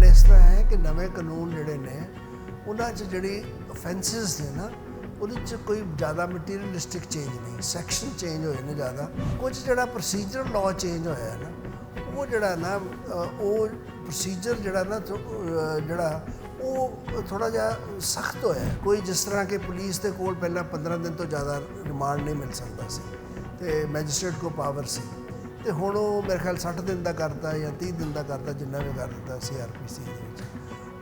ਗੱਲ ਇਸ ਤਰ੍ਹਾਂ ਹੈ ਕਿ ਨਵੇਂ ਕਾਨੂੰਨ ਜਿਹੜੇ ਨੇ, ਉਹਨਾਂ 'ਚ ਜਿਹੜੀ ਅਫੈਂਸਸ ਨੇ ਨਾ, ਉਹਦੇ 'ਚ ਕੋਈ ਜ਼ਿਆਦਾ ਮਟੀਰੀਅਲਿਸਟਿਕ ਚੇਂਜ ਨਹੀਂ ਸੈਕਸ਼ਨ ਚੇਂਜ ਹੋਏ ਨੇ ਜ਼ਿਆਦਾ। ਕੁਝ ਜਿਹੜਾ ਪ੍ਰੋਸੀਜਰ ਲਾਅ ਚੇਂਜ ਹੋਇਆ ਹੈ ਨਾ, ਉਹ ਜਿਹੜਾ ਨਾ ਉਹ ਪ੍ਰੋਸੀਜਰ ਜਿਹੜਾ ਨਾ ਜਿਹੜਾ, ਉਹ ਥੋੜਾ ਜਿਹਾ ਸਖਤ ਹੋਇਆ। ਕੋਈ ਜਿਸ ਤਰ੍ਹਾਂ ਕਿ ਪੁਲਿਸ ਦੇ ਕੋਲ ਪਹਿਲਾਂ 15 ਦਿਨ ਤੋਂ ਜ਼ਿਆਦਾ ਰਿਮਾਂਡ ਨਹੀਂ ਮਿਲ ਸਕਦਾ ਸੀ, ਤੇ ਮੈਜਿਸਟ੍ਰੇਟ ਕੋ ਪਾਵਰ ਸੀ। ਤੇ ਹੁਣ ਉਹ ਮੇਰੇ ਖਿਆਲ 60 ਦਿਨ ਦਾ ਕਰਤਾ ਜਾਂ 30 ਦਿਨ ਦਾ ਕਰਤਾ, ਜਿੰਨਾ ਵੀ ਕਰ ਦਿੱਤਾ ਸੀਆਰਪੀਸੀ ਦੇ ਵਿੱਚ।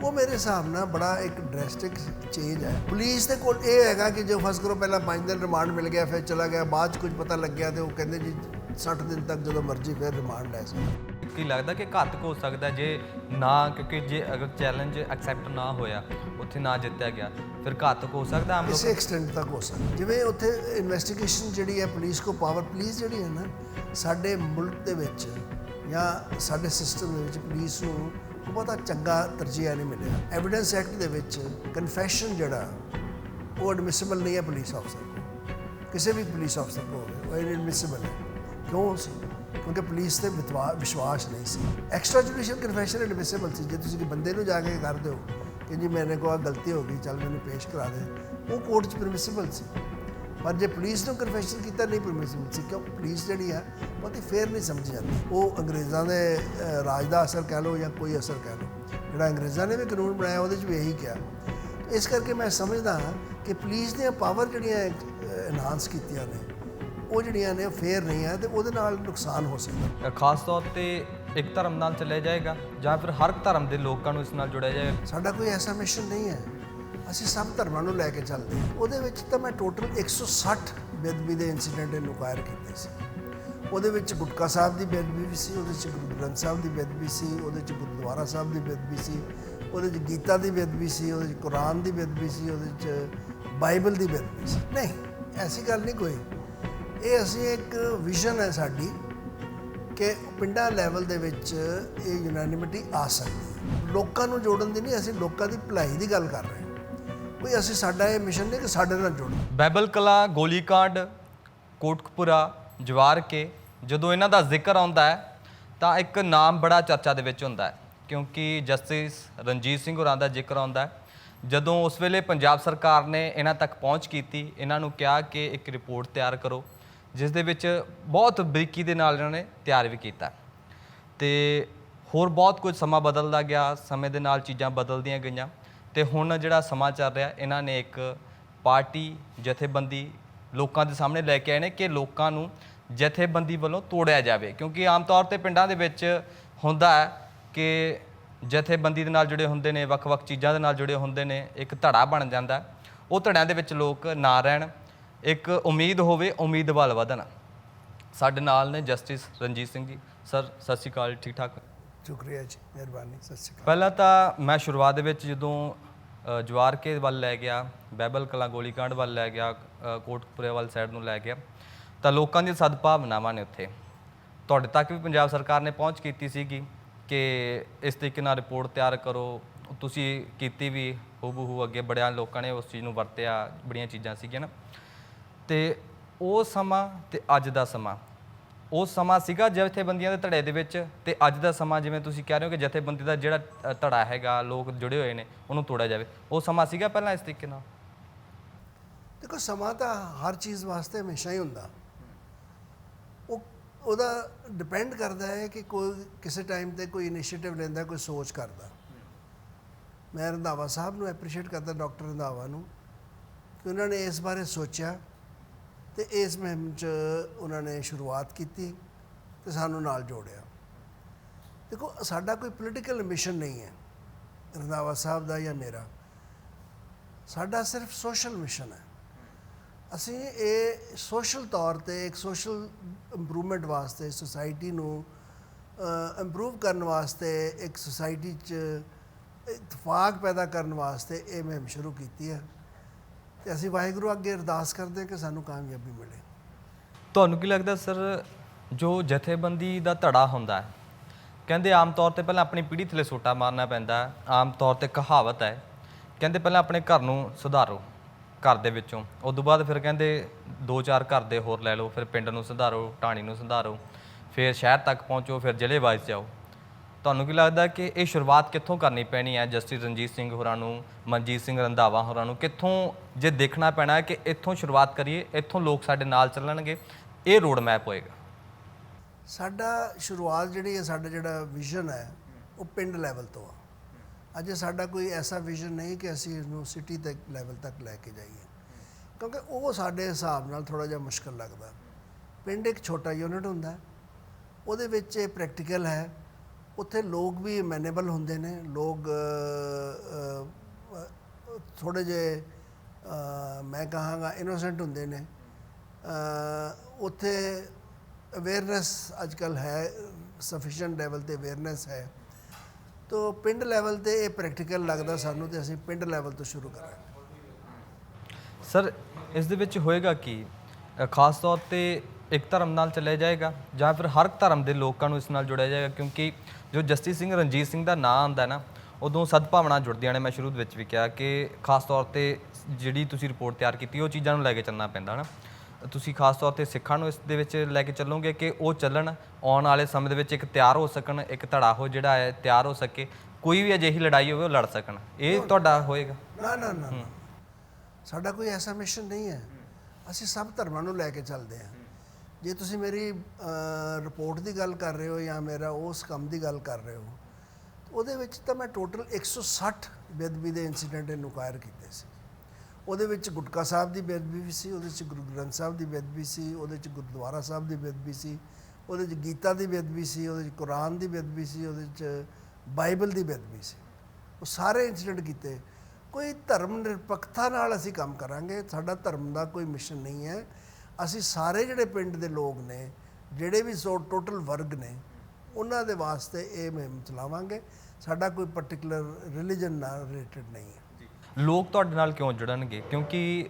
ਉਹ ਮੇਰੇ ਹਿਸਾਬ ਨਾਲ ਬੜਾ ਇੱਕ ਡਰੈਸਟਿਕ ਚੇਂਜ ਹੈ। ਪੁਲਿਸ ਦੇ ਕੋਲ ਇਹ ਹੈਗਾ ਕਿ ਜੋ ਫਸ ਕਰੋ, ਪਹਿਲਾਂ 5 ਦਿਨ ਰਿਮਾਂਡ ਮਿਲ ਗਿਆ, ਫਿਰ ਚਲਾ ਗਿਆ। ਬਾਅਦ ਚ ਕੁਝ ਪਤਾ ਲੱਗਿਆ ਤੇ ਉਹ ਕਹਿੰਦੇ ਜੀ 60 ਦਿਨ ਤੱਕ ਜਦੋਂ ਮਰਜ਼ੀ ਫਿਰ ਰਿਮਾਂਡ ਲੈ ਸਕਦਾ। ਕੀ ਲੱਗਦਾ ਕਿ ਘਾਤਕ ਹੋ ਸਕਦਾ ਜੇ ਨਾ ਕਿਉਂਕਿ ਜੇ ਅਗਰ ਚੈਲੰਜ ਐਕਸੈਪਟ ਨਾ ਹੋਇਆ ਉੱਥੇ ਨਾ ਜਿੱਤਿਆ ਗਿਆ ਫਿਰ ਘਾਤਕ ਹੋ ਸਕਦਾ ਆਮ ਲੋਕ ਕਿਸੇ ਐਕਸਟੈਂਟ ਤੱਕ ਹੋ ਸਕਦਾ। ਜਿਵੇਂ ਉੱਥੇ ਇਨਵੈਸਟੀਗੇਸ਼ਨ ਜਿਹੜੀ ਹੈ ਪੁਲਿਸ ਕੋ ਪਾਵਰ ਪੁਲਿਸ ਜਿਹੜੀ ਹੈ ਨਾ ਸਾਡੇ ਮੁਲਕ ਦੇ ਵਿੱਚ ਜਾਂ ਸਾਡੇ ਸਿਸਟਮ ਦੇ ਵਿੱਚ ਪੁਲਿਸ ਨੂੰ ਬਹੁਤਾ ਚੰਗਾ ਤਰਜੀਹ ਨਹੀਂ ਮਿਲਿਆ। ਐਵੀਡੈਂਸ ਐਕਟ ਦੇ ਵਿੱਚ ਕਨਫੈਸ਼ਨ ਜਿਹੜਾ ਉਹ ਐਡਮਿਸਿਬਲ ਨਹੀਂ ਹੈ ਪੁਲਿਸ ਅਫਸਰ ਕੋਲ। ਕਿਸੇ ਵੀ ਪੁਲਿਸ ਅਫਸਰ ਕੋਲ ਹੋਵੇ, ਉਹ ਇਨਐਡਮਿਸਿਬਲ ਹੈ। ਕਿਉਂ ਸੀ? ਕਿਉਂਕਿ ਪੁਲਿਸ ਤੇ ਵਿਤਵਾ- ਵਿਸ਼ਵਾਸ ਨਹੀਂ ਸੀ। ਐਕਸਟਰਾ ਜੁਡੀਸ਼ੀਅਲ ਕਨਫੈਸ਼ਨ ਐਡਮਿਸਿਬਲ ਸੀ। ਜੇ ਤੁਸੀਂ ਬੰਦੇ ਨੂੰ ਜਾ ਕੇ ਕਰਦੇ ਹੋ ਕਿ ਜੀ ਮੇਰੇ ਕੋਲ ਆਹ ਗਲਤੀ ਹੋ ਗਈ, ਚੱਲ ਮੈਨੂੰ ਪੇਸ਼ ਕਰਾ ਦੇ। ਉਹ ਕੋਰਟ 'ਚ ਪਰਮਿਸਿਬਲ ਸੀ। ਪਰ ਜੇ ਪੁਲਿਸ ਨੂੰ ਕਨਫੈਸ਼ਨ ਕੀਤਾ, ਨਹੀਂ ਪਰਮਿਸਿਬਲ ਸੀ, ਕਿਉਂ? ਪੁਲਿਸ ਜਿਹੜੀ ਆ ਬਹੁਤੀ ਫੇਰ ਨਹੀਂ ਸਮਝੀ ਜਾਂਦੀ। ਉਹ ਅੰਗਰੇਜ਼ਾਂ ਦੇ ਰਾਜ ਦਾ ਅਸਰ ਕਹਿ ਲਓ ਜਾਂ ਕੋਈ ਅਸਰ ਕਹਿ ਲਓ। ਜਿਹੜਾ ਅੰਗਰੇਜ਼ਾਂ ਨੇ ਵੀ ਕਾਨੂੰਨ ਬਣਾਇਆ, ਉਹਦੇ 'ਚ ਵੀ ਇਹੀ ਕਿਹਾ। ਇਸ ਕਰਕੇ ਮੈਂ ਸਮਝਦਾ ਹਾਂ ਕਿ ਪੁਲਿਸ ਦੀਆਂ ਪਾਵਰ ਜਿਹੜੀਆਂ ਐਨਹਾਂਸ ਕੀਤੀਆਂ ਨੇ ਉਹ ਜਿਹੜੀਆਂ ਨੇ ਫੇਰ ਨਹੀਂ ਆ ਤੇ ਉਹਦੇ ਨਾਲ ਨੁਕਸਾਨ ਹੋ ਸਕਦਾ। ਖਾਸ ਤੌਰ ਤੇ ਇੱਕ ਧਰਮ ਨਾਲ ਚੱਲਿਆ ਜਾਏਗਾ ਜਾਂ ਫਿਰ ਹਰ ਧਰਮ ਦੇ ਲੋਕਾਂ ਨੂੰ ਇਸ ਨਾਲ ਜੋੜਿਆ ਜਾਏਗਾ? ਸਾਡਾ ਕੋਈ ਐਸਾ ਮਿਸ਼ਨ ਨਹੀਂ ਹੈ। ਅਸੀਂ ਸਭ ਧਰਮਾਂ ਨੂੰ ਲੈ ਕੇ ਚੱਲਦੇ ਹਾਂ। ਉਹਦੇ ਵਿੱਚ ਤਾਂ ਮੈਂ ਟੋਟਲ 160 ਬੇਦਬੀ ਦੇ ਇਨਸੀਡੈਂਟ ਇਨਕੁਆਇਰ ਕੀਤੇ ਸੀ। ਉਹਦੇ ਵਿੱਚ ਗੁਟਕਾ ਸਾਹਿਬ ਦੀ ਬੇਦਬੀ ਵੀ ਸੀ ਉਹਦੇ ਵਿੱਚ ਗੁਰੂ ਗ੍ਰੰਥ ਸਾਹਿਬ ਦੀ ਬੇਦਬੀ ਸੀ ਉਹਦੇ ਵਿੱਚ ਗੁਰਦੁਆਰਾ ਸਾਹਿਬ ਦੀ ਬੇਦਬੀ ਸੀ ਉਹਦੇ ਵਿੱਚ ਗੀਤਾ ਦੀ ਬੇਦਬੀ ਸੀ ਉਹਦੇ ਵਿੱਚ ਕੁਰਾਨ ਦੀ ਬੇਦਬੀ ਸੀ ਉਹਦੇ ਵਿੱਚ ਬਾਈਬਲ ਦੀ ਬੇਦਬੀ ਸੀ। ਨਹੀਂ ਐਸੀ ਗੱਲ ਨਹੀਂ ਕੋਈ। ਇਹ ਅਸੀਂ ਇੱਕ ਵਿਜ਼ਨ ਹੈ ਸਾਡੀ ਕਿ ਪਿੰਡਾਂ ਲੈਵਲ ਦੇ ਵਿੱਚ ਇਹ ਯੂਨੈਨਿਮਿਟੀ ਆ ਸਕਦੀ ਹੈ। ਲੋਕਾਂ ਨੂੰ ਜੋੜਨ ਦੀ ਨਹੀਂ, ਅਸੀਂ ਲੋਕਾਂ ਦੀ ਭਲਾਈ ਦੀ ਗੱਲ ਕਰ ਰਹੇ ਹਾਂ। ਕੋਈ ਅਸੀਂ ਸਾਡਾ ਇਹ ਮਿਸ਼ਨ ਨਹੀਂ ਕਿ ਸਾਡੇ ਨਾਲ ਜੁੜੋ ਬੈਬਲ ਕਲਾ ਗੋਲੀकांड ਕੋਟਕਪੁਰਾ ਜਵਾਰ ਕੇ ਜਦੋਂ ਇਹਨਾਂ ਦਾ ਜ਼ਿਕਰ ਆਉਂਦਾ ਹੈ, ਤਾਂ ਇੱਕ ਨਾਮ ਬੜਾ ਚਰਚਾ ਦੇ ਵਿੱਚ ਹੁੰਦਾ ਹੈ, ਕਿਉਂਕਿ ਜਸਟਿਸ ਰਣਜੀਤ ਸਿੰਘ ਹੋਰਾਂ ਦਾ ਜ਼ਿਕਰ ਆਉਂਦਾ ਹੈ। ਜਦੋਂ ਉਸ ਵੇਲੇ ਪੰਜਾਬ ਸਰਕਾਰ ਨੇ ਇਹਨਾਂ ਤੱਕ ਪਹੁੰਚ ਕੀਤੀ, ਇਹਨਾਂ ਨੂੰ ਕਿਹਾ ਕਿ ਇੱਕ ਰਿਪੋਰਟ ਤਿਆਰ ਕਰੋ। ਜਿਸ ਦੇ ਵਿੱਚ ਬਹੁਤ ਬਰੀਕੀ ਦੇ ਨਾਲ ਇਹਨਾਂ ਨੇ ਤਿਆਰ ਵੀ ਕੀਤਾ। ਤੇ ਹੋਰ ਬਹੁਤ ਕੁਝ ਸਮਾਂ ਬਦਲਦਾ ਗਿਆ, ਸਮੇਂ ਦੇ ਨਾਲ ਚੀਜ਼ਾਂ ਬਦਲਦੀਆਂ ਗਈਆਂ। ਤੇ ਹੁਣ ਜਿਹੜਾ ਸਮਾਂ ਚੱਲ ਰਿਹਾ, ਇਹਨਾਂ ਨੇ ਇੱਕ ਪਾਰਟੀ ਜਥੇਬੰਦੀ ਲੋਕਾਂ ਦੇ ਸਾਹਮਣੇ ਲੈ ਕੇ ਆਏ ਨੇ ਕਿ ਲੋਕਾਂ ਨੂੰ ਜਥੇਬੰਦੀ ਵੱਲੋਂ ਤੋੜਿਆ ਜਾਵੇ। ਕਿਉਂਕਿ ਆਮ ਤੌਰ ਤੇ ਪਿੰਡਾਂ ਦੇ ਵਿੱਚ ਹੁੰਦਾ ਹੈ ਕਿ ਜਥੇਬੰਦੀ ਦੇ ਨਾਲ ਜੁੜੇ ਹੁੰਦੇ ਨੇ, ਵੱਖ-ਵੱਖ ਚੀਜ਼ਾਂ ਦੇ ਨਾਲ ਜੁੜੇ ਹੁੰਦੇ ਨੇ, ਇੱਕ ਧੜਾ ਬਣ ਜਾਂਦਾ। ਉਹ ਧੜਿਆਂ ਦੇ ਵਿੱਚ ਲੋਕ ਨਾ ਰਹਿਣ। ਇੱਕ ਉਮੀਦ ਹੋਵੇ ਉਮੀਦ ਵੱਲ ਵਧਣ। ਸਾਡੇ ਨਾਲ ਨੇ ਜਸਟਿਸ ਰਣਜੀਤ ਸਿੰਘ ਜੀ। ਸਰ ਸਤਿ ਸ਼੍ਰੀ ਅਕਾਲ ਠੀਕ ਠਾਕ? ਸ਼ੁਕਰੀਆ ਜੀ ਮਿਹਰਬਾਨੀ ਸਤਿ ਸ਼੍ਰੀ ਅਕਾਲ। ਪਹਿਲਾਂ ਤਾਂ ਮੈਂ ਸ਼ੁਰੂਆਤ ਦੇ ਵਿੱਚ ਜਦੋਂ ਅ, ਜਵਾਰ ਕੇ ਵੱਲ ਲੈ ਗਿਆ ਬਾਈਬਲ ਕਲਾ ਗੋਲੀकांड ਵੱਲ ਲੈ ਗਿਆ ਅ, ਕੋਟਕਪੁਰੇ ਵੱਲ ਸਾਈਡ ਨੂੰ ਲੈ ਗਿਆ ਤਾਂ ਲੋਕਾਂ ਦੀਆਂ ਸਦਭਾਵਨਾਵਾਂ ਨੇ ਉੱਥੇ। ਤੁਹਾਡੇ ਤੱਕ ਵੀ ਪੰਜਾਬ ਸਰਕਾਰ ਨੇ ਪਹੁੰਚ ਕੀਤੀ ਸੀਗੀ ਕਿ ਇਸ ਤਰੀਕੇ ਨਾਲ ਰਿਪੋਰਟ ਤਿਆਰ ਕਰੋ। ਤੁਸੀਂ ਕੀਤੀ ਵੀ ਹੂਬਹੂ ਅੱਗੇ ਬੜਿਆਂ ਲੋਕਾਂ ਨੇ ਉਸ ਚੀਜ਼ ਨੂੰ ਵਰਤਿਆ ਬੜੀਆਂ ਚੀਜ਼ਾਂ ਸੀਗੀਆਂ ਨਾ। ਤੇ ਉਹ ਸਮਾਂ ਤੇ ਅੱਜ ਦਾ ਸਮਾਂ। ਉਹ ਸਮਾਂ ਸੀਗਾ ਜਥੇਬੰਦੀਆਂ ਦੇ ਧੜੇ ਦੇ ਵਿੱਚ ਤੇ ਅੱਜ ਦਾ ਸਮਾਂ ਜਿਵੇਂ ਤੁਸੀਂ ਕਹਿ ਰਹੇ ਹੋ ਕਿ ਜਥੇਬੰਦੀ ਦਾ ਜਿਹੜਾ ਅ, ਧੜਾ ਹੈਗਾ ਲੋਕ ਜੁੜੇ ਹੋਏ ਨੇ ਉਹਨੂੰ ਤੋੜਿਆ ਜਾਵੇ। ਉਹ ਸਮਾਂ ਸੀਗਾ ਪਹਿਲਾਂ ਇਸ ਤਰੀਕੇ ਨਾਲ? ਦੇਖੋ ਸਮਾਂ ਤਾਂ ਹਰ ਚੀਜ਼ ਵਾਸਤੇ ਹਮੇਸ਼ਾ ਹੀ ਹੁੰਦਾ। ਉਹ ਉਹਦਾ ਡਿਪੈਂਡ ਕਰਦਾ ਹੈ ਕਿ ਕੋਈ ਕਿਸੇ ਟਾਈਮ ਤੇ ਕੋਈ ਇਨੀਸ਼ੀਏਟਿਵ ਲੈਂਦਾ ਕੋਈ ਸੋਚ ਕਰਦਾ। ਮੈਂ ਰੰਧਾਵਾ ਸਾਹਿਬ ਨੂੰ ਐਪਰੀਸ਼ੀਏਟ ਕਰਦਾ ਡਾਕਟਰ ਰੰਧਾਵਾ ਨੂੰ ਕਿ ਉਹਨਾਂ ਨੇ ਇਸ ਬਾਰੇ ਸੋਚਿਆ। ਤੇ ਇਸ ਮੁਹਿੰਮ 'ਚ ਉਹਨਾਂ ਨੇ ਸ਼ੁਰੂਆਤ ਕੀਤੀ ਤੇ ਸਾਨੂੰ ਨਾਲ ਜੋੜਿਆ। ਦੇਖੋ, ਸਾਡਾ ਕੋਈ ਪੋਲੀਟੀਕਲ ਮਿਸ਼ਨ ਨਹੀਂ ਹੈ, ਰੰਧਾਵਾ ਸਾਹਿਬ ਦਾ ਜਾਂ ਮੇਰਾ। ਸਾਡਾ ਸਿਰਫ ਸੋਸ਼ਲ ਮਿਸ਼ਨ ਹੈ। ਅਸੀਂ ਇਹ ਸੋਸ਼ਲ ਤੌਰ ਤੇ ਇੱਕ ਸੋਸ਼ਲ ਇੰਪਰੂਵਮੈਂਟ ਵਾਸਤੇ ਸੁਸਾਇਟੀ ਨੂੰ ਇੰਪਰੂਵ ਕਰਨ ਵਾਸਤੇ, ਇੱਕ ਸੁਸਾਇਟੀ 'ਚ ਇਤਫਾਕ ਪੈਦਾ ਕਰਨ ਵਾਸਤੇ ਇਹ ਮੁਹਿੰਮ ਸ਼ੁਰੂ ਕੀਤੀ ਹੈ। ਤੇ ਅਸੀਂ ਵਾਹਿਗੁਰੂ ਅੱਗੇ ਅਰਦਾਸ ਕਰਦੇ ਕਿ ਸਾਨੂੰ ਕਾਮਯਾਬੀ ਮਿਲੇ। ਤੁਹਾਨੂੰ ਕੀ ਲੱਗਦਾ ਸਰ, ਜੋ ਜਥੇਬੰਦੀ ਦਾ ਧੜਾ ਹੁੰਦਾ ਹੈ, ਕਹਿੰਦੇ ਆਮ ਤੌਰ ਤੇ ਪਹਿਲਾਂ ਆਪਣੀ ਪੀੜ੍ਹੀ ਥੱਲੇ ਸੋਟਾ ਮਾਰਨਾ ਪੈਂਦਾ ਆਮ ਤੌਰ ਤੇ ਕਹਾਵਤ ਹੈ, ਕਹਿੰਦੇ ਪਹਿਲਾਂ ਆਪਣੇ ਘਰ ਨੂੰ ਸੁਧਾਰੋ, ਘਰ ਦੇ ਵਿੱਚੋਂ। ਉਸ ਤੋਂ ਬਾਅਦ ਫਿਰ ਕਹਿੰਦੇ ਦੋ ਚਾਰ ਘਰ ਦੇ ਹੋਰ ਲੈ ਲਓ, ਫਿਰ ਪਿੰਡ ਨੂੰ ਸੁਧਾਰੋ ਟਾਣੀ ਨੂੰ ਸੁਧਾਰੋ, ਫਿਰ ਸ਼ਹਿਰ ਤੱਕ ਪਹੁੰਚੋ, ਫਿਰ ਜ਼ਿਲ੍ਹੇ ਵਾਈਜ਼ ਜਾਓ। ਤੁਹਾਨੂੰ ਕੀ ਲੱਗਦਾ ਕਿ ਇਹ ਸ਼ੁਰੂਆਤ ਕਿੱਥੋਂ ਕਰਨੀ ਪੈਣੀ ਹੈ? ਜਸਟਿਸ ਰਣਜੀਤ ਸਿੰਘ ਹੋਰਾਂ ਨੂੰ, ਮਨਜੀਤ ਸਿੰਘ ਰੰਧਾਵਾ ਹੋਰਾਂ ਨੂੰ, ਕਿੱਥੋਂ ਜੇ ਦੇਖਣਾ ਪੈਣਾ ਹੈ ਕਿ ਇੱਥੋਂ ਸ਼ੁਰੂਆਤ ਕਰੀਏ, ਇੱਥੋਂ ਲੋਕ ਸਾਡੇ ਨਾਲ ਚੱਲਣਗੇ, ਇਹ ਰੋਡ ਮੈਪ ਹੋਏਗਾ। ਸਾਡਾ ਸ਼ੁਰੂਆਤ ਜਿਹੜੀ ਹੈ, ਸਾਡਾ ਜਿਹੜਾ ਵਿਜ਼ਨ ਹੈ, ਉਹ ਪਿੰਡ ਲੈਵਲ ਤੋਂ ਆ। ਅਜੇ ਸਾਡਾ ਕੋਈ ਐਸਾ ਵਿਜ਼ਨ ਨਹੀਂ ਕਿ ਅਸੀਂ ਇਹਨੂੰ ਸਿਟੀ ਤੱਕ ਲੈਵਲ ਤੱਕ ਲੈ ਕੇ ਜਾਈਏ। ਕਿਉਂਕਿ ਉਹ ਸਾਡੇ ਹਿਸਾਬ ਨਾਲ ਥੋੜਾ ਜਿਹਾ ਮੁਸ਼ਕਲ ਲੱਗਦਾ। ਪਿੰਡ ਇੱਕ ਛੋਟਾ ਯੂਨਿਟ ਹੁੰਦਾ। ਉਹਦੇ ਵਿੱਚ ਇਹ ਪ੍ਰੈਕਟੀਕਲ ਹੈ। ਉੱਥੇ ਲੋਕ ਵੀ ਮੈਨੇਬਲ ਹੁੰਦੇ ਨੇ। ਲੋਕ ਥੋੜੇ ਜੇ ਮੈਂ ਕਹਾਂਗਾ ਇਨੋਸੈਂਟ ਹੁੰਦੇ ਨੇ। ਉੱਥੇ ਅਵੇਅਰਨੈਸ ਅੱਜਕੱਲ ਹੈ ਸਫੀਸ਼ੀਐਂਟ ਲੈਵਲ ਤੇ ਅਵੇਅਰਨੈਸ ਹੈ। ਤੋ ਪਿੰਡ ਲੈਵਲ ਤੇ ਇਹ ਪ੍ਰੈਕਟੀਕਲ ਲੱਗਦਾ ਸਾਨੂੰ ਤੇ ਅਸੀਂ ਪਿੰਡ ਲੈਵਲ ਤੋਂ ਸ਼ੁਰੂ ਕਰਾਂਗੇ। ਸਰ ਇਸ ਦੇ ਵਿੱਚ ਹੋਏਗਾ ਕੀ? ਖਾਸ ਤੌਰ ਤੇ ਇੱਕ ਧਰਮ ਨਾਲ ਚੱਲਿਆ ਜਾਏਗਾ ਜਾਂ ਫਿਰ ਹਰ ਧਰਮ ਦੇ ਲੋਕਾਂ ਨੂੰ ਇਸ ਨਾਲ ਜੋੜਿਆ ਜਾਏਗਾ ਕਿਉਂਕਿ ਜੋ ਜਸਟਿਸ ਸਿੰਘ ਰਣਜੀਤ ਸਿੰਘ ਦਾ ਨਾਂ ਆਉਂਦਾ ਨਾ ਉਦੋਂ ਸਦਭਾਵਨਾ ਜੁੜਦੀਆਂ ਨੇ। ਮੈਂ ਸ਼ੁਰੂ ਵਿੱਚ ਵੀ ਕਿਹਾ ਕਿ ਖਾਸ ਤੌਰ ਤੇ ਜਿਹੜੀ ਤੁਸੀਂ ਰਿਪੋਰਟ ਤਿਆਰ ਕੀਤੀ ਉਹ ਚੀਜ਼ਾਂ ਨੂੰ ਲੈ ਕੇ ਚੱਲਣਾ ਪੈਂਦਾ ਨਾ ਤੁਸੀਂ ਖਾਸ ਤੌਰ ਤੇ ਸਿੱਖਾਂ ਨੂੰ ਇਸ ਦੇ ਵਿੱਚ ਲੈ ਕੇ ਚੱਲੋਗੇ ਕਿ ਉਹ ਚੱਲਣ ਆਉਣ ਵਾਲੇ ਸਮੇਂ ਦੇ ਵਿੱਚ ਇੱਕ ਤਿਆਰ ਹੋ ਸਕਣ ਇੱਕ ਧੜਾ ਹੋ ਜਿਹੜਾ ਹੈ ਤਿਆਰ ਹੋ ਸਕੇ। ਕੋਈ ਵੀ ਅਜਿਹੀ ਲੜਾਈ ਹੋਵੇ ਉਹ ਲੜ ਸਕਣ। ਇਹ ਤੁਹਾਡਾ ਹੋਏਗਾ। ਨਾ ਨਾ ਨਾ। ਸਾਡਾ ਕੋਈ ਐਸਾ ਮਿਸ਼ਨ ਨਹੀਂ ਹੈ। ਅਸੀਂ ਸਭ ਧਰਮਾਂ ਨੂੰ ਲੈ ਕੇ ਚੱਲਦੇ ਹਾਂ। ਜੇ ਤੁਸੀਂ ਮੇਰੀ ਰਿਪੋਰਟ ਦੀ ਗੱਲ ਕਰ ਰਹੇ ਹੋ ਜਾਂ ਮੇਰਾ ਉਸ ਕੰਮ ਦੀ ਗੱਲ ਕਰ ਰਹੇ ਹੋ ਉਹਦੇ ਵਿੱਚ ਤਾਂ ਮੈਂ ਟੋਟਲ 160 ਬੇਦਬੀ ਦੇ ਇਨਸੀਡੈਂਟ ਇਨਕੁਆਇਰ ਕੀਤੇ ਸੀ। ਉਹਦੇ ਵਿੱਚ ਗੁਟਕਾ ਸਾਹਿਬ ਦੀ ਬੇਦਬੀ ਵੀ ਸੀ, ਉਹਦੇ ਵਿੱਚ ਗੁਰੂ ਗ੍ਰੰਥ ਸਾਹਿਬ ਦੀ ਬੇਦਬੀ ਸੀ, ਉਹਦੇ ਵਿੱਚ ਗੁਰਦੁਆਰਾ ਸਾਹਿਬ ਦੀ ਬੇਦਬੀ ਸੀ, ਉਹਦੇ ਵਿੱਚ ਗੀਤਾ ਦੀ ਬੇਦਬੀ ਸੀ, ਉਹਦੇ ਵਿੱਚ ਕੁਰਾਨ ਦੀ ਬੇਦਬੀ ਸੀ, ਉਹਦੇ ਵਿੱਚ ਬਾਈਬਲ ਦੀ ਬੇਦਬੀ ਸੀ। ਉਹ ਸਾਰੇ ਇਨਸੀਡੈਂਟ ਕੀਤੇ। ਕੋਈ ਧਰਮ ਨਿਰਪੱਖਤਾ ਨਾਲ ਅਸੀਂ ਕੰਮ ਕਰਾਂਗੇ, ਸਾਡਾ ਧਰਮ ਦਾ ਕੋਈ ਮਿਸ਼ਨ ਨਹੀਂ ਹੈ। ਅਸੀਂ ਸਾਰੇ ਜਿਹੜੇ ਪਿੰਡ ਦੇ ਲੋਕ ਨੇ, ਜਿਹੜੇ ਵੀ ਸੋ ਟੋਟਲ ਵਰਗ ਨੇ, ਉਹਨਾਂ ਦੇ ਵਾਸਤੇ ਇਹ ਮੁਹਿੰਮ ਚਲਾਵਾਂਗੇ। ਸਾਡਾ ਕੋਈ ਪਾਰਟਿਕੂਲਰ ਰਿਲੀਜਨ ਨਾਲ ਰਿਲੇਟਡ ਨਹੀਂ ਹੈ। ਲੋਕ ਤੁਹਾਡੇ ਨਾਲ ਕਿਉਂ ਜੁੜਨਗੇ? ਕਿਉਂਕਿ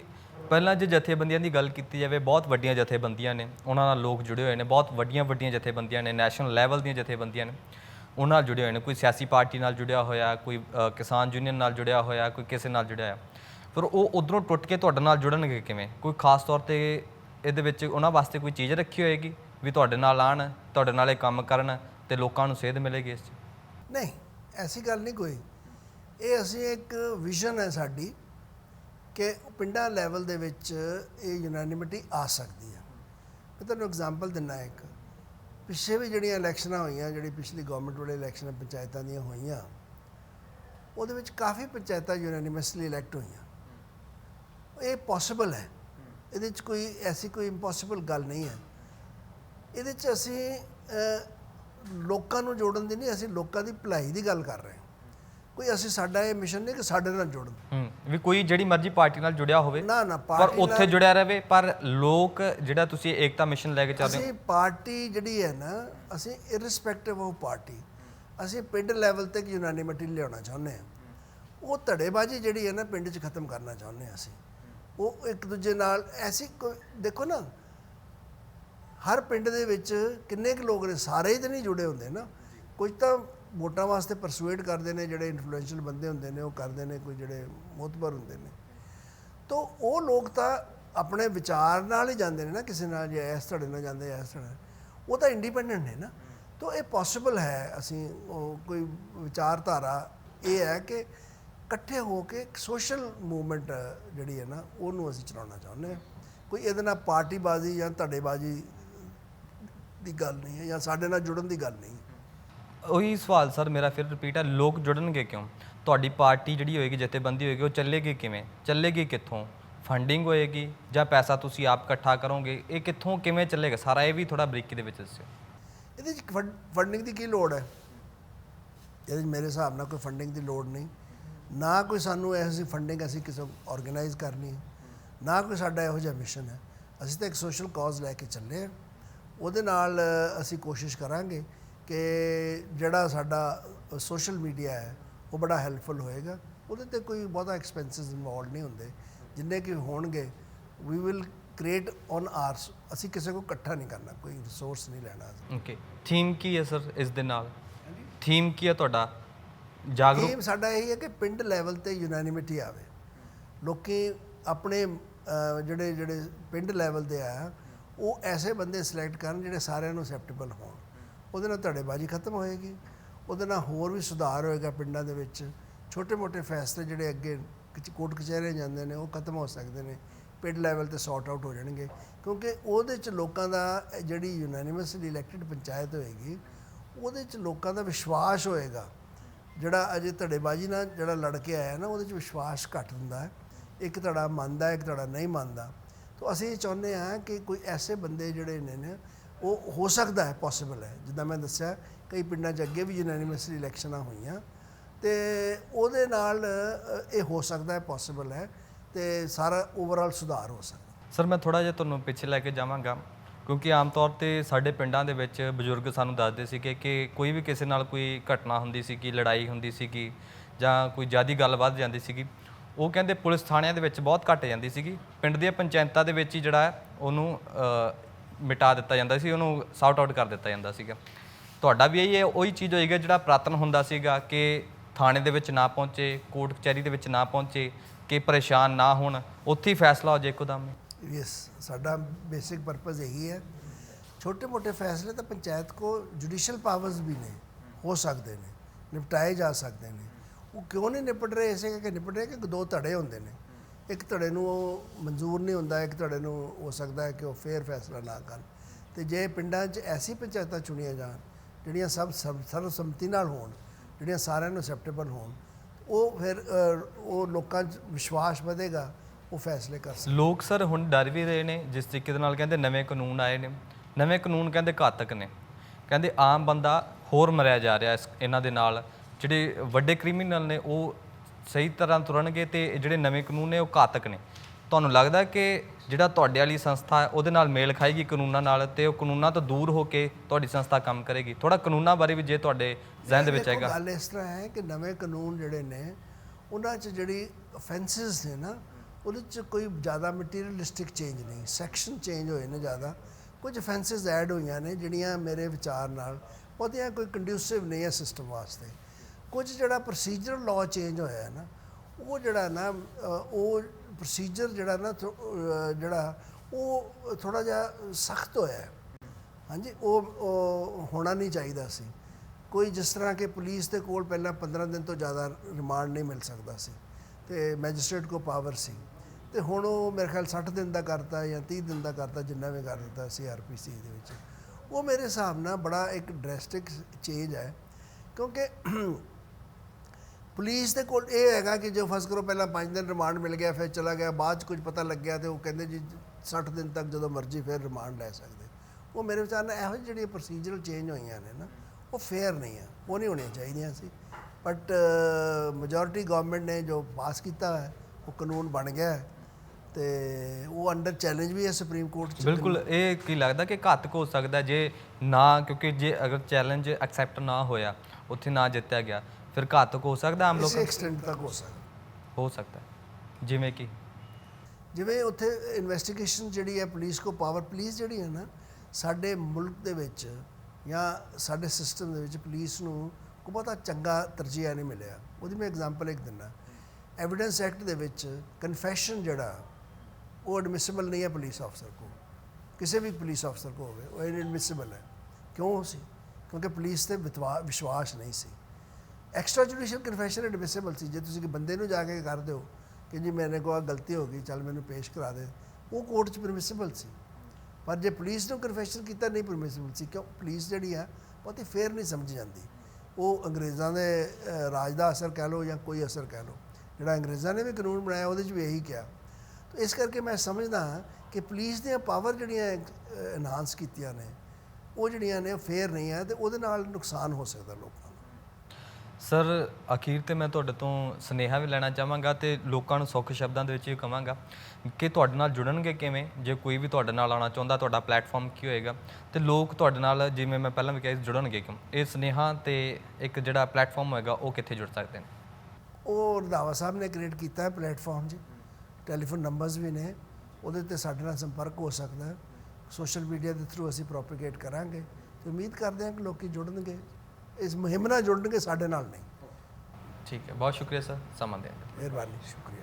ਪਹਿਲਾਂ ਜੇ ਜਥੇਬੰਦੀਆਂ ਦੀ ਗੱਲ ਕੀਤੀ ਜਾਵੇ, ਬਹੁਤ ਵੱਡੀਆਂ ਜਥੇਬੰਦੀਆਂ ਨੇ। ਉਹਨਾਂ ਨਾਲ ਲੋਕ ਜੁੜੇ ਹੋਏ ਨੇ, ਬਹੁਤ ਵੱਡੀਆਂ ਵੱਡੀਆਂ ਜਥੇਬੰਦੀਆਂ ਨੇ ਨੈਸ਼ਨਲ ਲੈਵਲ ਦੀਆਂ ਜਥੇਬੰਦੀਆਂ ਨੇ। ਉਹਨਾਂ ਨਾਲ ਜੁੜੇ ਹੋਏ ਨੇ। ਕੋਈ ਸਿਆਸੀ ਪਾਰਟੀ ਨਾਲ ਜੁੜਿਆ ਹੋਇਆ, ਕੋਈ ਕਿਸਾਨ ਯੂਨੀਅਨ ਨਾਲ ਜੁੜਿਆ ਹੋਇਆ, ਕੋਈ ਕਿਸੇ ਨਾਲ ਜੁੜਿਆ ਹੋਇਆ। ਪਰ ਉਹ ਉਧਰੋਂ ਟੁੱਟ ਕੇ ਤੁਹਾਡੇ ਨਾਲ ਜੁੜਨਗੇ ਕਿਵੇਂ? ਕੋਈ ਖਾਸ ਤੌਰ ਤੇ ਇਹਦੇ ਵਿੱਚ ਉਹਨਾਂ ਵਾਸਤੇ ਕੋਈ ਚੀਜ਼ ਰੱਖੀ ਹੋਏਗੀ ਵੀ ਤੁਹਾਡੇ ਨਾਲ ਆਣ ਤੁਹਾਡੇ ਨਾਲ ਇਹ ਕੰਮ ਕਰਨ ਤੇ ਲੋਕਾਂ ਨੂੰ ਸੇਧ ਮਿਲੇਗੀ ਇਸ 'ਚ? ਨਹੀਂ, ਐਸੀ ਗੱਲ ਨਹੀਂ ਕੋਈ। ਇਹ ਅਸੀਂ ਇੱਕ ਵਿਜ਼ਨ ਹੈ ਸਾਡੀ ਕਿ ਪਿੰਡਾਂ ਲੈਵਲ ਦੇ ਵਿੱਚ ਇਹ ਯੂਨੈਨਿਮਿਟੀ ਆ ਸਕਦੀ ਹੈ। ਮੈਂ ਤੁਹਾਨੂੰ ਐਗਜ਼ਾਮਪਲ ਦਿੰਨਾ ਇੱਕ। ਪਿੱਛੇ ਵੀ ਜਿਹੜੀਆਂ ਇਲੈਕਸ਼ਨਾਂ ਹੋਈਆਂ, ਜਿਹੜੀ ਪਿਛਲੀ ਗਵਰਨਮੈਂਟ ਵਾਲੇ ਇਲੈਕਸ਼ਨਾਂ ਪੰਚਾਇਤਾਂ ਦੀਆਂ ਹੋਈਆਂ, ਉਹਦੇ ਵਿੱਚ ਕਾਫੀ ਪੰਚਾਇਤਾਂ ਯੂਨੈਨਿਮਸਲੀ ਇਲੈਕਟ ਹੋਈਆਂ। ਇਹ ਪੋਸੀਬਲ ਹੈ। ਇਹਦੇ ਵਿੱਚ ਕੋਈ ਐਸੀ ਕੋਈ ਇੰਪੋਸੀਬਲ ਗੱਲ ਨਹੀਂ ਹੈ। ਇਹਦੇ ਚ ਅਸੀਂ ਲੋਕਾਂ ਨੂੰ ਜੋੜਨ ਦੀ ਨਹੀਂ ਅਸੀਂ ਲੋਕਾਂ ਦੀ ਭਲਾਈ ਦੀ ਗੱਲ ਕਰ ਰਹੇ ਹਾਂ। ਕੋਈ ਅਸੀਂ ਸਾਡਾ ਇਹ ਮਿਸ਼ਨ ਨਹੀਂ ਕਿ ਸਾਡੇ ਨਾਲ ਜੋੜਨ। ਹੂੰ ਵੀ ਕੋਈ ਜਿਹੜੀ ਮਰਜ਼ੀ ਪਾਰਟੀ ਨਾਲ ਜੁੜਿਆ ਹੋਵੇ ਨਾ ਨਾ ਪਰ ਉੱਥੇ ਜੁੜਿਆ ਰਵੇ ਪਰ ਲੋਕ ਜਿਹੜਾ ਤੁਸੀਂ ਏਕਤਾ ਮਿਸ਼ਨ ਲੈ ਕੇ ਚੱਲਦੇ ਹੋ। ਅਸੀਂ ਪਾਰਟੀ ਜਿਹੜੀ ਹੈ ਨਾ ਅਸੀਂ ਇਰਰਿਸਪੈਕਟਿਵ ਆਫ ਪਾਰਟੀ ਅਸੀਂ ਪਿੰਡ ਲੈਵਲ ਤੱਕ ਯੂਨਾਨਿਮਿਟੀ ਲਿਆਉਣਾ ਚਾਹੁੰਦੇ ਹਾਂ। ਉਹ ਧੜੇਬਾਜ਼ੀ ਜਿਹੜੀ ਹੈ ਨਾ ਪਿੰਡ 'ਚ ਖਤਮ ਕਰਨਾ ਚਾਹੁੰਦੇ ਹਾਂ ਅਸੀਂ। ਉਹ ਇੱਕ ਦੂਜੇ ਨਾਲ ਐਸੀ ਕੋਈ, ਦੇਖੋ ਨਾ, ਹਰ ਪਿੰਡ ਦੇ ਵਿੱਚ ਕਿੰਨੇ ਕੁ ਲੋਕ ਨੇ, ਸਾਰੇ ਹੀ ਤਾਂ ਨਹੀਂ ਜੁੜੇ ਹੁੰਦੇ ਨਾ। ਕੁਝ ਤਾਂ ਵੋਟਾਂ ਵਾਸਤੇ ਪਰਸੂਏਟ ਕਰਦੇ ਨੇ, ਜਿਹੜੇ ਇਨਫਲੂਐਂਸ਼ੀਅਲ ਬੰਦੇ ਹੁੰਦੇ ਨੇ, ਉਹ ਕਰਦੇ ਨੇ, ਕੋਈ ਜਿਹੜੇ ਮੋਤਬਰ ਹੁੰਦੇ ਨੇ। ਤੋ ਉਹ ਲੋਕ ਤਾਂ ਆਪਣੇ ਵਿਚਾਰ ਨਾਲ ਹੀ ਜਾਂਦੇ ਨੇ ਨਾ, ਕਿਸੇ ਨਾਲ ਜੇ ਇਸ ਧੜੇ ਨਾਲ ਜਾਂਦੇ, ਇਸ ਧੜੇ ਨਾਲ। ਉਹ ਤਾਂ ਇੰਡੀਪੈਂਡੈਂਟ ਨੇ ਨਾ। ਤੋ ਇਹ ਪੋਸੀਬਲ ਹੈ, ਅਸੀਂ ਉਹ ਕੋਈ ਵਿਚਾਰਧਾਰਾ ਇਹ ਹੈ ਕਿ ਇਕੱਠੇ ਹੋ ਕੇ ਸੋਸ਼ਲ ਮੂਵਮੈਂਟ ਜਿਹੜੀ ਹੈ ਨਾ ਉਹਨੂੰ ਅਸੀਂ ਚਲਾਉਣਾ ਚਾਹੁੰਦੇ ਹਾਂ। ਕੋਈ ਇਹਦੇ ਨਾਲ ਪਾਰਟੀਬਾਜ਼ੀ ਜਾਂ ਧੜੇਬਾਜ਼ੀ ਦੀ ਗੱਲ ਨਹੀਂ ਹੈ ਜਾਂ ਸਾਡੇ ਨਾਲ ਜੁੜਨ ਦੀ ਗੱਲ ਨਹੀਂ ਉਹੀ ਸਵਾਲ ਸਰ ਮੇਰਾ ਫਿਰ ਰਿਪੀਟ ਹੈ ਲੋਕ ਜੁੜਨਗੇ ਕਿਉਂ? ਤੁਹਾਡੀ ਪਾਰਟੀ ਜਿਹੜੀ ਹੋਏਗੀ ਜਥੇਬੰਦੀ ਹੋਏਗੀ ਉਹ ਚੱਲੇਗੀ ਕਿਵੇਂ? ਚੱਲੇਗੀ ਕਿੱਥੋਂ? ਫੰਡਿੰਗ ਹੋਏਗੀ ਜਾਂ ਪੈਸਾ ਤੁਸੀਂ ਆਪ ਇਕੱਠਾ ਕਰੋਗੇ? ਇਹ ਕਿੱਥੋਂ ਕਿਵੇਂ ਚੱਲੇਗਾ? ਸਾਰਾ ਇਹ ਵੀ ਥੋੜਾ ਬਰੀਕੀ ਦੇ ਵਿੱਚ ਦੱਸਿਓ। ਇਹਦੇ ਚ ਫੰਡਿੰਗ ਦੀ ਕੀ ਲੋੜ ਹੈ? ਇਹਦੇ ਮੇਰੇ ਹਿਸਾਬ ਨਾਲ ਕੋਈ ਫੰਡਿੰਗ ਦੀ ਲੋੜ ਨਹੀਂ। ਨਾ ਕੋਈ ਸਾਨੂੰ ਇਹੋ ਜਿਹੀ ਫੰਡਿੰਗ ਅਸੀਂ ਕਿਸੇ ਆਰਗੇਨਾਈਜ਼ ਕਰਨੀ ਹੈ ਨਾ ਕੋਈ ਸਾਡਾ ਇਹੋ ਜਿਹਾ ਮਿਸ਼ਨ ਹੈ। ਅਸੀਂ ਤਾਂ ਇੱਕ ਸੋਸ਼ਲ ਕਾਜ਼ ਲੈ ਕੇ ਚੱਲੇ ਹਾਂ। ਉਹਦੇ ਨਾਲ ਅਸੀਂ ਕੋਸ਼ਿਸ਼ ਕਰਾਂਗੇ ਕਿ ਜਿਹੜਾ ਸਾਡਾ ਸੋਸ਼ਲ ਮੀਡੀਆ ਹੈ ਉਹ ਬੜਾ ਹੈਲਪਫੁਲ ਹੋਏਗਾ। ਉਹਦੇ ਤੇ ਕੋਈ ਬਹੁਤਾ ਐਕਸਪੈਂਸਸ ਇਨਵੋਲਡ ਨਹੀਂ ਹੁੰਦੇ। ਜਿੰਨੇ ਕਿ ਹੋਣਗੇ we will create on ours ਅਸੀਂ ਕਿਸੇ ਕੋ ਇਕੱਠਾ ਨਹੀਂ ਕਰਨਾ ਕੋਈ ਰਿਸੋਰਸ ਨਹੀਂ ਲੈਣਾ। ਓਕੇ ਥੀਮ ਕੀ ਹੈ ਸਰ ਇਸ ਦੇ ਨਾਲ? ਥੀਮ ਕੀ ਹੈ ਤੁਹਾਡਾ? ਜਾਗਰੂਕ ਇਹ ਸਾਡਾ ਇਹ ਹੈ ਕਿ ਪਿੰਡ ਲੈਵਲ ਤੇ ਯੂਨੈਨਿਮਿਟੀ ਆਵੇ। ਲੋਕੀ ਆਪਣੇ ਜਿਹੜੇ ਜਿਹੜੇ ਪਿੰਡ ਲੈਵਲ ਦੇ ਆ ਉਹ ਐਸੇ ਬੰਦੇ ਸਿਲੈਕਟ ਕਰਨ ਜਿਹੜੇ ਸਾਰਿਆਂ ਨੂੰ ਅਸੈਪਟੇਬਲ ਹੋਣ। ਉਹਦੇ ਨਾਲ ਧੜੇਬਾਜ਼ੀ ਖਤਮ ਹੋਏਗੀ। ਉਹਦੇ ਨਾਲ ਹੋਰ ਵੀ ਸੁਧਾਰ ਹੋਏਗਾ ਪਿੰਡਾਂ ਦੇ ਵਿੱਚ। ਛੋਟੇ-ਮੋਟੇ ਫੈਸਲੇ ਜਿਹੜੇ ਅੱਗੇ ਕਚ- ਕੋਰਟ ਕਚਹਿਰੇ ਜਾਂਦੇ ਨੇ, ਉਹ ਖਤਮ ਹੋ ਸਕਦੇ ਨੇ। ਪਿੰਡ ਲੈਵਲ ਤੇ ਸੌਰਟ ਆਊਟ ਹੋ ਜਾਣਗੇ। ਕਿਉਂਕਿ ਉਹਦੇ ਚ ਲੋਕਾਂ ਦਾ ਜਿਹੜੀ ਯੂਨੈਨਿਮਸਲੀ ਇਲੈਕਟਿਡ ਪੰਚਾਇਤ ਹੋਏਗੀ, ਉਹਦੇ ਚ ਲੋਕਾਂ ਦਾ ਵਿਸ਼ਵਾਸ ਹੋਏਗਾ ਜਿਹੜਾ ਅਜੇ ਧੜੇਬਾਜ਼ੀ ਨਾਲ ਜਿਹੜਾ ਲੜ ਕੇ ਆਇਆ ਨਾ, ਉਹਦੇ ਚ ਵਿਸ਼ਵਾਸ ਘੱਟ ਹੁੰਦਾ ਹੈ। ਇੱਕ ਧੜਾ ਮੰਨਦਾ, ਇੱਕ ਧੜਾ ਨਹੀਂ ਮੰਨਦਾ। ਤਾਂ ਅਸੀਂ ਇਹ ਚਾਹੁੰਦੇ ਹਾਂ ਕਿ ਕੋਈ ਐਸੇ ਬੰਦੇ ਜਿਹੜੇ ਨੇ ਨੇ, ਉਹ ਹੋ ਸਕਦਾ ਹੈ ਪੋਸੀਬਲ ਹੈ। ਜਿੱਦਾਂ ਮੈਂ ਦੱਸਿਆ, ਕਈ ਪਿੰਡਾਂ 'ਚ ਅੱਗੇ ਵੀ ਯੂਨੈਨਿਮਸਲੀ ਇਲੈਕਸ਼ਨਾਂ ਹੋਈਆਂ। ਤੇ ਉਹਦੇ ਨਾਲ ਇਹ ਹੋ ਸਕਦਾ ਹੈ ਪੋਸੀਬਲ ਹੈ। ਤੇ ਸਾਰਾ ਓਵਰਆਲ ਸੁਧਾਰ ਹੋ ਸਕਦਾ। ਸਰ ਮੈਂ ਥੋੜਾ ਜਿਹਾ ਤੁਹਾਨੂੰ ਪਿੱਛੇ ਲੈ ਕੇ ਜਾਵਾਂਗਾ। ਕਿਉਂਕਿ ਆਮ ਤੌਰ ਤੇ ਸਾਡੇ ਪਿੰਡਾਂ ਦੇ ਵਿੱਚ ਬਜ਼ੁਰਗ ਸਾਨੂੰ ਦੱਸਦੇ ਸੀਗੇ ਕਿ ਕੋਈ ਵੀ ਕਿਸੇ ਨਾਲ ਕੋਈ ਘਟਨਾ ਹੁੰਦੀ ਸੀ ਕਿ ਲੜਾਈ ਹੁੰਦੀ ਸੀਗੀ ਜਾਂ ਕੋਈ ਜ਼ਿਆਦੀ ਗੱਲ ਵੱਧ ਜਾਂਦੀ ਸੀਗੀ ਉਹ ਕਹਿੰਦੇ ਪੁਲਿਸ ਥਾਣਿਆਂ ਦੇ ਵਿੱਚ ਬਹੁਤ ਘੱਟ ਜਾਂਦੀ ਸੀਗੀ। ਪਿੰਡ ਦੀਆਂ ਪੰਚਾਇਤਾਂ ਦੇ ਵਿੱਚ ਹੀ ਜਿਹੜਾ ਹੈ ਉਹਨੂੰ ਅ, ਮਿਟਾ ਦਿੱਤਾ ਜਾਂਦਾ ਸੀ ਉਹਨੂੰ ਸਾਊਟ ਆਊਟ ਕਰ ਦਿੱਤਾ ਜਾਂਦਾ ਸੀਗਾ। ਤੁਹਾਡਾ ਵੀ ਇਹੀ ਹੈ ਉਹੀ ਚੀਜ਼ ਹੋਏਗਾ ਜਿਹੜਾ ਪ੍ਰਾਤਨ ਹੁੰਦਾ ਸੀਗਾ ਕਿ ਥਾਣੇ ਦੇ ਵਿੱਚ ਨਾ ਪਹੁੰਚੇ ਕੋਰਟ ਕਚਹਿਰੀ ਦੇ ਵਿੱਚ ਨਾ ਪਹੁੰਚੇ ਕਿ ਪਰੇਸ਼ਾਨ ਨਾ ਹੋਣ ਉੱਥੇ ਹੀ ਫੈਸਲਾ ਹੋ ਜਾਏ ਇੱਕਦਮ ਹੀ ਯੈਸ ਸਾਡਾ ਬੇਸਿਕ ਪਰਪਸ ਇਹੀ ਹੈ। ਛੋਟੇ ਮੋਟੇ ਫੈਸਲੇ ਤਾਂ ਪੰਚਾਇਤ ਕੋ ਜੁਡੀਸ਼ੀਅਲ ਪਾਵਰਸ ਵੀ ਨੇ, ਹੋ ਸਕਦੇ ਨੇ, ਨਿਪਟਾਏ ਜਾ ਸਕਦੇ ਨੇ। ਉਹ ਕਿਉਂ ਨਹੀਂ ਨਿਪਟ ਰਹੇ, ਇਸੇ ਕਰਕੇ ਨਿਪਟ ਰਹੇ ਕਿ ਦੋ ਧੜੇ ਹੁੰਦੇ ਨੇ। ਇੱਕ ਧੜੇ ਨੂੰ ਉਹ ਮਨਜ਼ੂਰ ਨਹੀਂ ਹੁੰਦਾ, ਇੱਕ ਧੜੇ ਨੂੰ ਹੋ ਸਕਦਾ ਹੈ ਕਿ ਉਹ ਫੇਅਰ ਫੈਸਲਾ ਨਾ ਕਰਨ। ਤੇ ਜੇ ਪਿੰਡਾਂ 'ਚ ਐਸੀ ਪੰਚਾਇਤਾਂ ਚੁਣੀਆਂ ਜਾਣ, ਜਿਹੜੀਆਂ ਸਭ ਸਰਬ- ਸਰਬਸੰਮਤੀ ਨਾਲ ਹੋਣ, ਜਿਹੜੀਆਂ ਸਾਰਿਆਂ ਨੂੰ ਅਸੈਪਟੇਬਲ ਹੋਣ, ਉਹ ਫਿਰ ਉਹ ਲੋਕਾਂ 'ਚ ਵਿਸ਼ਵਾਸ ਵਧੇਗਾ ਉਹ ਫੈਸਲੇ ਕਰ ਸਕਦੇ। ਲੋਕ ਸਰ ਹੁਣ ਡਰ ਵੀ ਰਹੇ ਨੇ ਜਿਸ ਤਰੀਕੇ ਦੇ ਨਾਲ ਕਹਿੰਦੇ ਨਵੇਂ ਕਾਨੂੰਨ ਆਏ ਨੇ। ਨਵੇਂ ਕਾਨੂੰਨ ਕਹਿੰਦੇ ਘਾਤਕ ਨੇ। ਕਹਿੰਦੇ ਆਮ ਬੰਦਾ ਹੋਰ ਮਰਿਆ ਜਾ ਰਿਹਾ ਇਸ ਇਹਨਾਂ ਦੇ ਨਾਲ। ਜਿਹੜੇ ਵੱਡੇ ਕ੍ਰਿਮੀਨਲ ਨੇ ਉਹ ਸਹੀ ਤਰ੍ਹਾਂ ਤੁਰਨਗੇ ਤੇ ਜਿਹੜੇ ਨਵੇਂ ਕਾਨੂੰਨ ਨੇ ਉਹ ਘਾਤਕ ਨੇ। ਤੁਹਾਨੂੰ ਲੱਗਦਾ ਕਿ ਜਿਹੜਾ ਤੁਹਾਡੇ ਵਾਲੀ ਸੰਸਥਾ ਹੈ ਉਹਦੇ ਨਾਲ ਮੇਲ ਖਾਏਗੀ ਕਾਨੂੰਨਾਂ ਨਾਲ ਤੇ ਉਹ ਕਾਨੂੰਨਾਂ ਤੋਂ ਦੂਰ ਹੋ ਕੇ ਤੁਹਾਡੀ ਸੰਸਥਾ ਕੰਮ ਕਰੇਗੀ? ਥੋੜਾ ਕਾਨੂੰਨਾਂ ਬਾਰੇ ਵੀ ਜੇ ਤੁਹਾਡੇ ਜ਼ਿਹਨ ਦੇ ਵਿੱਚ ਦੇਖੋ, ਆਏਗਾ ਗੱਲ ਇਸ ਤਰ੍ਹਾਂ ਹੈ ਕਿ ਨਵੇਂ ਕਾਨੂੰਨ ਜਿਹੜੇ ਨੇ ਉਹਨਾਂ 'ਚ ਜਿਹੜੀ ਅਫੈਂਸਸ ਨੇ ਨਾ ਉਹਦੇ 'ਚ ਕੋਈ ਜ਼ਿਆਦਾ ਮਟੀਰੀਅਲਿਸਟਿਕ ਚੇਂਜ ਨਹੀਂ ਸੈਕਸ਼ਨ ਚੇਂਜ ਹੋਏ ਨੇ ਜ਼ਿਆਦਾ। ਕੁਝ ਅਫੈਂਸਸ ਐਡ ਹੋਈਆਂ ਨੇ ਜਿਹੜੀਆਂ ਮੇਰੇ ਵਿਚਾਰ ਨਾਲ ਉਹਦੀਆਂ ਕੋਈ ਕੰਡਿਊਸਿਵ ਨਹੀਂ ਹੈ ਸਿਸਟਮ ਵਾਸਤੇ। ਕੁਝ ਜਿਹੜਾ ਪ੍ਰੋਸੀਜਰ ਲਾਅ ਚੇਂਜ ਹੋਇਆ ਹੈ ਨਾ, ਉਹ ਜਿਹੜਾ ਨਾ ਉਹ ਪ੍ਰੋਸੀਜਰ ਜਿਹੜਾ ਨਾ ਥੋ- ਜਿਹੜਾ, ਉਹ ਥੋੜਾ ਜਿਹਾ ਸਖਤ ਹੋਇਆ ਹਾਂਜੀ, ਉਹ ਹੋਣਾ ਨਹੀਂ ਚਾਹੀਦਾ ਸੀ। ਕੋਈ ਜਿਸ ਤਰ੍ਹਾਂ ਕਿ ਪੁਲਿਸ ਦੇ ਕੋਲ ਪਹਿਲਾਂ 15 ਦਿਨ ਤੋਂ ਜ਼ਿਆਦਾ ਰਿਮਾਂਡ ਨਹੀਂ ਮਿਲ ਸਕਦਾ ਸੀ। ਤੇ ਮੈਜਿਸਟ੍ਰੇਟ ਕੋ ਪਾਵਰ ਸੀ। ਤੇ ਹੁਣ ਉਹ ਮੇਰੇ ਖਿਆਲ 60 ਦਿਨ ਦਾ ਕਰਤਾ ਜਾਂ 30 ਦਿਨ ਦਾ ਕਰਤਾ, ਜਿੰਨਾ ਵੀ ਕਰ ਦਿੱਤਾ ਸੀ ਆਰਪੀਸੀ ਦੇ ਵਿੱਚ। ਉਹ ਮੇਰੇ ਹਿਸਾਬ ਨਾਲ ਬੜਾ ਇੱਕ ਡਰੈਸਟਿਕ ਚੇਂਜ ਹੈ, ਕਿਉਂਕਿ ਪੁਲਿਸ ਦੇ ਕੋਲ ਇਹ ਹੈਗਾ ਕਿ ਜੋ ਫਸ ਕਰੋ ਪਹਿਲਾਂ 5 ਦਿਨ ਰਿਮਾਂਡ ਮਿਲ ਗਿਆ, ਫਿਰ ਚਲਾ ਗਿਆ, ਬਾਅਦ 'ਚ ਕੁਝ ਪਤਾ ਲੱਗਿਆ ਤੇ ਉਹ ਕਹਿੰਦੇ ਜੀ 60 ਦਿਨ ਤੱਕ ਜਦੋਂ ਮਰਜ਼ੀ ਫਿਰ ਰਿਮਾਂਡ ਲੈ ਸਕਦੇ। ਉਹ ਮੇਰੇ ਵਿਚਾਰ ਨਾਲ ਇਹੋ ਜਿਹੀ ਜਿਹੜੀਆਂ ਪ੍ਰੋਸੀਜਰਲ ਚੇਂਜ ਹੋਈਆਂ ਨੇ ਨਾ, ਉਹ ਫੇਅਰ ਨਹੀਂ ਆ, ਉਹ ਨਹੀਂ ਹੋਣੀਆਂ ਚਾਹੀਦੀਆਂ ਸੀ। ਬਟ ਮੈਜੋਰਿਟੀ ਗਵਰਨਮੈਂਟ ਨੇ ਜੋ ਪਾਸ ਕੀਤਾ ਹੈ ਉਹ ਕਾਨੂੰਨ ਬਣ ਗਿਆ ਹੈ ਤੇ ਉਹ ਅੰਡਰ ਚੈਲੰਜ ਵੀ ਹੈ ਸੁਪਰੀਮ ਕੋਰਟ 'ਚ। ਬਿਲਕੁਲ ਇਹ ਕੀ ਲੱਗਦਾ ਕਿ ਘਾਤਕ ਹੋ ਸਕਦਾ ਜੇ ਨਾ ਕਿਉਂਕਿ ਜੇ ਅਗਰ ਚੈਲੰਜ ਐਕਸੈਪਟ ਨਾ ਹੋਇਆ ਉੱਥੇ ਨਾ ਜਿੱਤਿਆ ਗਿਆ ਫਿਰ ਘਾਤਕ ਹੋ ਸਕਦਾ ਆਮ ਇਸ ਲੋਕਾਂ ਐਕਸਟੈਂਟ ਤੱਕ ਹੋ ਸਕਦਾ। ਹੋ ਸਕਦਾ। ਜਿਵੇਂ ਕਿ? ਜਿਵੇਂ ਉੱਥੇ ਇਨਵੈਸਟੀਗੇਸ਼ਨ ਜਿਹੜੀ ਹੈ ਪੁਲਿਸ ਕੋ ਪਾਵਰ ਪੁਲਿਸ ਜਿਹੜੀ ਹੈ ਨਾ ਸਾਡੇ ਮੁਲਕ ਦੇ ਵਿੱਚ ਜਾਂ ਸਾਡੇ ਸਿਸਟਮ ਦੇ ਵਿੱਚ ਪੁਲਿਸ ਨੂੰ ਉਹ ਬਹੁਤਾ ਚੰਗਾ ਤਰਜੀਹ ਨਹੀਂ ਮਿਲਿਆ। ਉਹਦੀ ਮੈਂ ਐਗਜ਼ਾਮਪਲ ਇੱਕ ਦਿੰਦਾ। ਐਵੀਡੈਂਸ ਐਕਟ ਦੇ ਵਿੱਚ ਕਨਫੈਸ਼ਨ ਜਿਹੜਾ, ਉਹ ਐਡਮਿਸਿਬਲ ਨਹੀਂ ਹੈ ਪੁਲਿਸ ਅਫਸਰ ਕੋ ਕਿਸੇ ਵੀ ਪੁਲਿਸ ਅਫਸਰ ਕੋ ਹੋਵੇ, ਉਹ ਇਨਐਡਮਿਸਿਬਲ ਹੈ। ਕਿਉਂ ਸੀ? ਕਿਉਂਕਿ ਪੁਲਿਸ ਤੇ ਵਿਤਵਾ- ਵਿਸ਼ਵਾਸ ਨਹੀਂ ਸੀ। ਐਕਸਟਰਾ ਜੁਡੀਸ਼ੀਅਲ ਕਨਫੈਸ਼ਨ ਐਡਮਿਸਿਬਲ ਸੀ। ਜੇ ਤੁਸੀਂ ਕਿ ਬੰਦੇ ਨੂੰ ਜਾ ਕੇ ਕਰ ਦਿਓ ਕਿ ਜੀ ਮੇਰੇ ਕੋਲ ਗਲਤੀ ਹੋ ਗਈ, ਚੱਲ ਮੈਨੂੰ ਪੇਸ਼ ਕਰਾ ਦੇ। ਉਹ ਕੋਰਟ 'ਚ ਪਰਮਿਸਿਬਲ ਸੀ। ਪਰ ਜੇ ਪੁਲਿਸ ਨੂੰ ਕਨਫੈਸ਼ਨ ਕੀਤਾ ਨਹੀਂ ਪਰਮਿਸਿਬਲ ਸੀ, ਕਿਉਂ? ਪੁਲਿਸ ਜਿਹੜੀ ਆ, ਬਹੁਤੀ ਫੇਅਰ ਨਹੀਂ ਸਮਝੀ ਜਾਂਦੀ। ਉਹ ਅੰਗਰੇਜ਼ਾਂ ਦੇ ਰਾਜ ਦਾ ਅਸਰ ਕਹਿ ਲਓ ਜਾਂ ਕੋਈ ਅਸਰ ਕਹਿ ਲਓ। ਜਿਹੜਾ ਅੰਗਰੇਜ਼ਾਂ ਨੇ ਵੀ ਕਾਨੂੰਨ ਬਣਾਇਆ, ਉਹਦੇ 'ਚ ਵੀ ਇਹੀ ਕਿਹਾ। ਤਾਂ ਇਸ ਕਰਕੇ ਮੈਂ ਸਮਝਦਾ ਹਾਂ ਕਿ ਪੁਲਿਸ ਦੀਆਂ ਪਾਵਰ ਜਿਹੜੀਆਂ ਐਨਹਾਂਸ ਕੀਤੀਆਂ ਨੇ, ਉਹ ਜਿਹੜੀਆਂ ਨੇ ਫੇਅਰ ਨਹੀਂ ਹੈ ਤੇ ਉਹਦੇ ਨਾਲ ਨੁਕਸਾਨ ਹੋ ਸਕਦਾ ਲੋਕਾਂ ਨੂੰ। ਸਰ ਅਖੀਰ ਤੇ ਮੈਂ ਤੁਹਾਡੇ ਤੋਂ ਸੁਨੇਹਾ ਵੀ ਲੈਣਾ ਚਾਹਾਂਗਾ ਤੇ ਲੋਕਾਂ ਨੂੰ ਸੌਖੇ ਸ਼ਬਦਾਂ ਦੇ ਵਿੱਚ ਇਹ ਕਹਾਂਗਾ ਕਿ ਤੁਹਾਡੇ ਨਾਲ ਜੁੜਨਗੇ ਕਿਵੇਂ? ਜੇ ਕੋਈ ਵੀ ਤੁਹਾਡੇ ਨਾਲ ਆਉਣਾ ਚਾਹੁੰਦਾ ਤੁਹਾਡਾ ਪਲੇਟਫਾਰਮ ਕੀ ਹੋਏਗਾ? ਤੇ ਲੋਕ ਤੁਹਾਡੇ ਨਾਲ ਜਿਵੇਂ ਮੈਂ ਪਹਿਲਾਂ ਵੀ ਕਿਹਾ ਸੀ, ਜੁੜਨਗੇ ਕਿਉਂ? ਇਹ ਸੁਨੇਹਾ ਤੇ ਇੱਕ ਜਿਹੜਾ ਪਲੇਟਫਾਰਮ ਹੋਏਗਾ ਉਹ ਕਿੱਥੇ ਜੁੜ ਸਕਦੇ ਨੇ? ਉਹ ਰੰਧਾਵਾ ਸਾਹਿਬ ਨੇ ਕ੍ਰੀਏਟ ਕੀਤਾ ਹੈ ਪਲੇਟਫਾਰਮ ਜੀ ਟੈਲੀਫੋਨ ਨੰਬਰਸ ਵੀ ਨੇ। ਉਹਦੇ ਤੇ ਸਾਡੇ ਨਾਲ ਸੰਪਰਕ ਹੋ ਸਕਦਾ ਹੈ। ਸੋਸ਼ਲ ਮੀਡੀਆ ਦੇ ਥਰੂ ਅਸੀਂ ਪ੍ਰੋਪਗੇਟ ਕਰਾਂਗੇ। ਤੇ ਉਮੀਦ ਕਰਦੇ ਹਾਂ ਕਿ ਲੋਕੀ ਜੁੜਨਗੇ। ਇਸ ਮੁਹਿੰਮ ਨਾਲ ਜੁੜਨਗੇ ਸਾਡੇ ਨਾਲ ਨਹੀਂ। ਠੀਕ ਹੈ ਬਹੁਤ ਸ਼ੁਕਰੀਆ ਸਰ ਸਮਾਂ ਦੇਣ ਲਈ ਮਿਹਰਬਾਨੀ ਸ਼ੁਕਰੀਆ।